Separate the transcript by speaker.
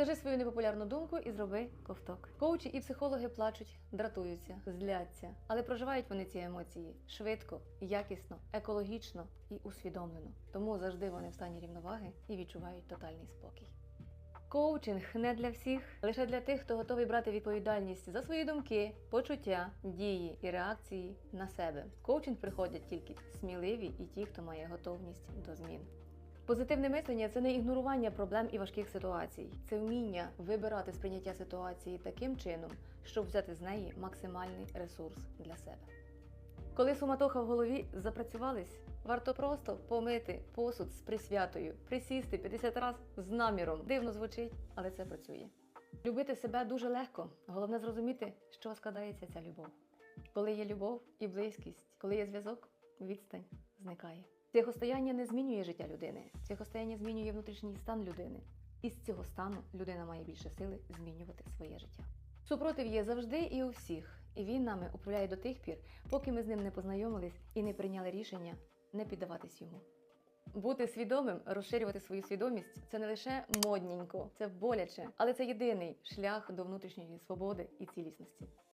Speaker 1: Скажи свою непопулярну думку і зроби ковток. Коучі і психологи плачуть, дратуються, зляться, але проживають вони ці емоції швидко, якісно, екологічно і усвідомлено. Тому завжди вони в стані рівноваги і відчувають тотальний спокій. Коучинг не для всіх, лише для тих, хто готовий брати відповідальність за свої думки, почуття, дії і реакції на себе. В коучинг приходять тільки сміливі і ті, хто має готовність до змін. Позитивне мислення це не ігнорування проблем і важких ситуацій, це вміння вибирати сприйняття ситуації таким чином, щоб взяти з неї максимальний ресурс для себе. Коли суматоха в голові запрацювались, варто просто помити посуд з присвятою, присісти 50 разів з наміром. Дивно звучить, але це працює. Любити себе дуже легко. Головне зрозуміти, що складається ця любов. Коли є любов і близькість, коли є зв'язок, відстань зникає. Психостояння не змінює життя людини. Психостояння змінює внутрішній стан людини. І з цього стану людина має більше сили змінювати своє життя. Супротив є завжди і у всіх, і він нами управляє до тих пір, поки ми з ним не познайомились і не прийняли рішення не піддаватись йому. Бути свідомим, розширювати свою свідомість це не лише модненько, це боляче, але це єдиний шлях до внутрішньої свободи і цілісності.